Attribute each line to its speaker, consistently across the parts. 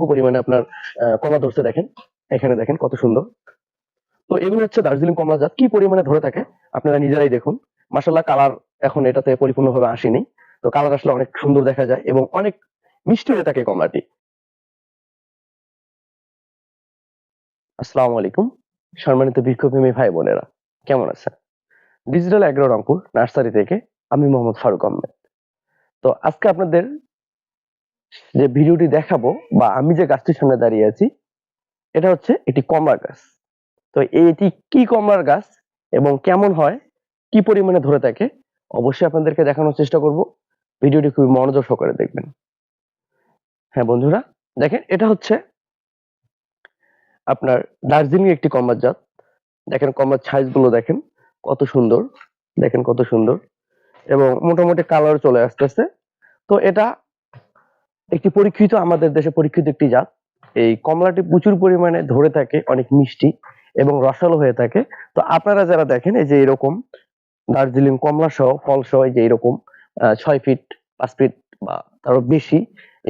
Speaker 1: পরিমাণে আপনার আহ, কমলা ধরছে দেখেন। এখানে দেখেন কত সুন্দর। তো এগুলো হচ্ছে দার্জিলিং কমলা জাত। কি পরিমাণে ধরে থাকে আপনারা নিজেরাই দেখুন। মাসাল্লাহ কালার এখন এটাতে পরিপূর্ণভাবে আসেনি। তো কালার আসলে অনেক সুন্দর দেখা যায় এবং অনেক মিষ্টি হয়ে থাকে কমলাটি। আসসালামু আলাইকুম। সম্মানিত বৃক্ষপ্রেমী ভাই বোনেরা কেমন আছেন? ডিজিটাল অ্যাগ্রো রংপুর নার্সারি থেকে আমি মোহাম্মদ ফারুক আহমেদ। তো আজকে আপনাদের যে ভিডিওটি দেখাবো বা আমি যে গাছটির সামনে দাঁড়িয়ে আছি, এটা হচ্ছে একটি কমলার গাছ। তো এটি কি কমলার গাছ এবং কেমন হয়, কি পরিমাণে ধরে থাকে, অবশ্যই আপনাদেরকে দেখানোর চেষ্টা করব। ভিডিওটি খুবই মনোযোগ সহকারে দেখবেন। হ্যাঁ বন্ধুরা, দেখেন, এটা হচ্ছে আপনার দার্জিলিং একটি কমলার জাত। দেখেন কমলার সাইজগুলো দেখেন, কত সুন্দর। দেখেন কত সুন্দর। এবং মোটামুটি কালার চলে আসতেছে। তো এটা একটি পরীক্ষিত, আমাদের দেশে পরীক্ষিত একটি জাত। এই কমলাটি প্রচুর পরিমাণে ধরে থাকে, অনেক মিষ্টি এবং রসালো হয়ে থাকে। তো আপনারা যারা দেখেন, এই যে এরকম দার্জিলিং কমলা সহ, ফল সহ, এই যে এরকম ছয় ফিট, পাঁচ ফিট বা তারও বেশি,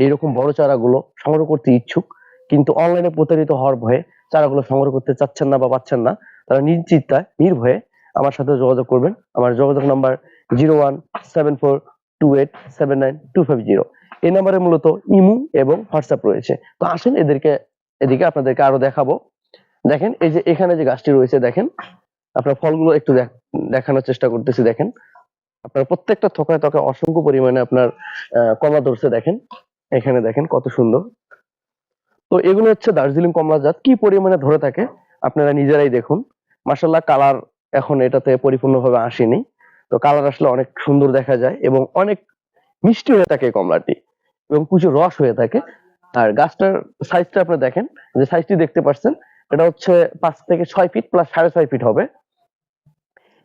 Speaker 1: এইরকম বড় চারাগুলো সংগ্রহ করতে ইচ্ছুক। কিন্তু অনলাইনে প্রতারিত হওয়ার ভয়ে চারাগুলো সংগ্রহ করতে চাচ্ছেন না বা পাচ্ছেন না, তারা নিশ্চিন্তায়, নির্ভয়ে আমার সাথে যোগাযোগ করবেন। আমার যোগাযোগ number zero one seven four two eight seven nine two five zero. এই নাম্বারে মূলত ইমু এবং হোয়াটসঅ্যাপ রয়েছে। তো আসেন এদেরকে, এদিকে আপনাদেরকে আরও দেখাবো। দেখেন, এই যে এখানে যে গাছটি রয়েছে, দেখেন, আপনার ফলগুলো একটু দেখ- দেখানোর চেষ্টা করতেছি, দেখেন। আপনার প্রত্যেকটা থোকায় থোকায় অসংখ্য পরিমাণে আপনার কমলা ধরছে, দেখেন। এখানে দেখেন কত সুন্দর। তো এগুলো হচ্ছে দার্জিলিং কমলা জাত। কি পরিমাণে ধরে থাকে, আপনারা নিজেরাই দেখুন। মাসাল্লাহ কালার এখন এটাতে পরিপূর্ণভাবে আসেনি। তো কালার আসলে অনেক সুন্দর দেখা যায় এবং অনেক মিষ্টি হয়ে থাকে কমলাটি। এবং প্রচুর রস হয়ে থাকে। আর গাছটার সাইজটা আপনি দেখেন, যে সাইজটি দেখতে পাচ্ছেন, এটা হচ্ছে পাঁচ থেকে ছয় ফিট প্লাস সাড়ে ছয় ফিট হবে।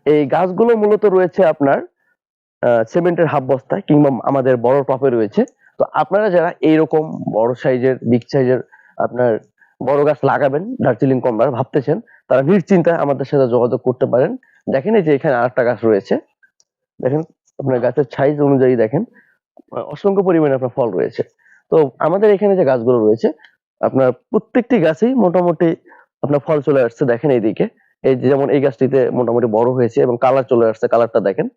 Speaker 1: এই গাছগুলো মূলত রয়েছে আপনার সিমেন্টের হাফ বস্তায় কিংবা আমাদের বড় টপে রয়েছে। তো আপনারা যারা এইরকম বড় সাইজের বিগ সাইজের আপনার বড় গাছ লাগাবেন, দার্জিলিং কমলার ভাবতেছেন, তারা নিশ্চিন্তায় আমাদের সাথে যোগাযোগ করতে পারেন। দেখেন এই যে এখানে আরেকটা গাছ রয়েছে। দেখেন, আপনার গাছের সাইজ অনুযায়ী দেখেন। অসংখ্য পরিমাণে আপনার ফল রয়েছে। তো আমাদের এখানে যে গাছগুলো রয়েছে, আপনার প্রত্যেকটি গাছেই মোটামুটি আপনার ফল চলে আসছে দেখেন এইদিকে। এই যেমন এই গাছটিতে মোটামুটি বড় হয়েছে এবং কালার চলে আসছে, কালারটা দেখেন।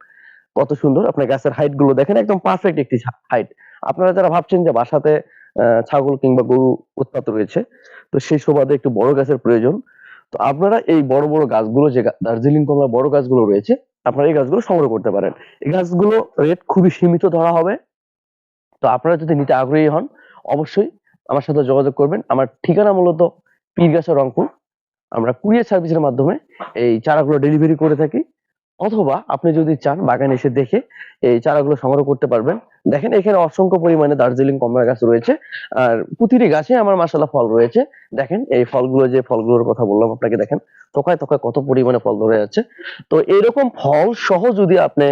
Speaker 1: কত সুন্দর, আপনার গাছের হাইটগুলো দেখেন, একদম পারফেক্ট একটি হাইট আপনারা যারা ভাবছেন যে বাসাতে ছাগল কিংবা গরু উৎপাত রয়েছে, তো সেই সুবাদে একটু বড় গাছের প্রয়োজন। তো আপনারা এই বড় বড় গাছগুলো যে দার্জিলিং কমলা বড় গাছগুলো রয়েছে, আপনারা এই গাছগুলো সংগ্রহ করতে পারেন। এই গাছগুলো রেট খুবই সীমিত ধরা হবে। তো আপনারা যদি নিতে আগ্রহী হন, অবশ্যই আমার সাথে যোগাযোগ করবেন। আমার ঠিকানা মূলত পীরগাছা রংপুর। আমরা কুরিয়ার সার্ভিসের মাধ্যমে এই চারাগুলো ডেলিভারি করে থাকি। অথবা আপনি যদি চান বাগানে এসে দেখে এই চারাগুলো সংগ্রহ করতে পারবেন। দেখেন, এখানে অসংখ্য পরিমাণে দার্জিলিং কমলা গাছ রয়েছে। আর প্রতিটি গাছে আমার মাসালা ফল রয়েছে। দেখেন, এই ফলগুলো যে ফলগুলোর কথা বললাম আপনাকে, দেখেন তোকায় তোকায় কত পরিমাণে ফল ধরে যাচ্ছে তো এরকম ফল সহ যদি আপনি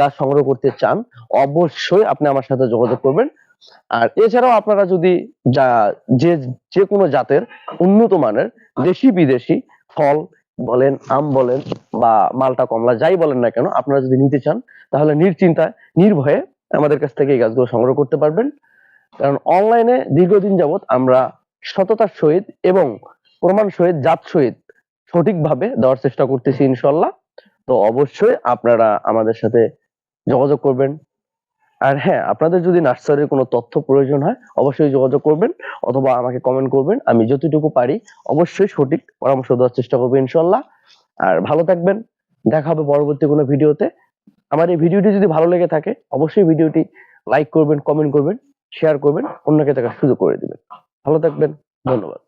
Speaker 1: গাছ সংগ্রহ করতে চান, অবশ্যই আপনি আমার সাথে যোগাযোগ করবেন। আর এছাড়াও আপনারা যদি যা, যে যে কোনো জাতের উন্নত মানের দেশি বিদেশি ফল বলেন, আম বলেন বা মালটা কমলা যাই বলেন না কেন, আপনারা যদি নিতে চান, তাহলে নির্চিন্তায় নির্ভয়ে আমাদের কাছ থেকে এই গাছগুলো সংগ্রহ করতে পারবেন। কারণ অনলাইনে দীর্ঘদিন যাবত আমরা সততার সহিত এবং প্রমাণ সহিত, জাত সহিত সঠিকভাবে দেওয়ার চেষ্টা করতেছি ইনশাল্লাহ। তো অবশ্যই আপনারা আমাদের সাথে যোগাযোগ করবেন। আর হ্যাঁ আপনাদের যদি নার্সারির কোনো তথ্য প্রয়োজন হয়, অবশ্যই যোগাযোগ করবেন অথবা আমাকে কমেন্ট করবেন। আমি যতটুকু পারি অবশ্যই সঠিক পরামর্শ দেওয়ার চেষ্টা করব ইনশাল্লাহ। আর ভালো থাকবেন। দেখা হবে পরবর্তী কোনো ভিডিওতে। আমার এই ভিডিওটি যদি ভালো লেগে থাকে, অবশ্যই ভিডিওটি লাইক করবেন কমেন্ট করবেন শেয়ার করবেন, অন্যকে দেখার সুযোগ করে দেবেন। ভালো থাকবেন। ধন্যবাদ।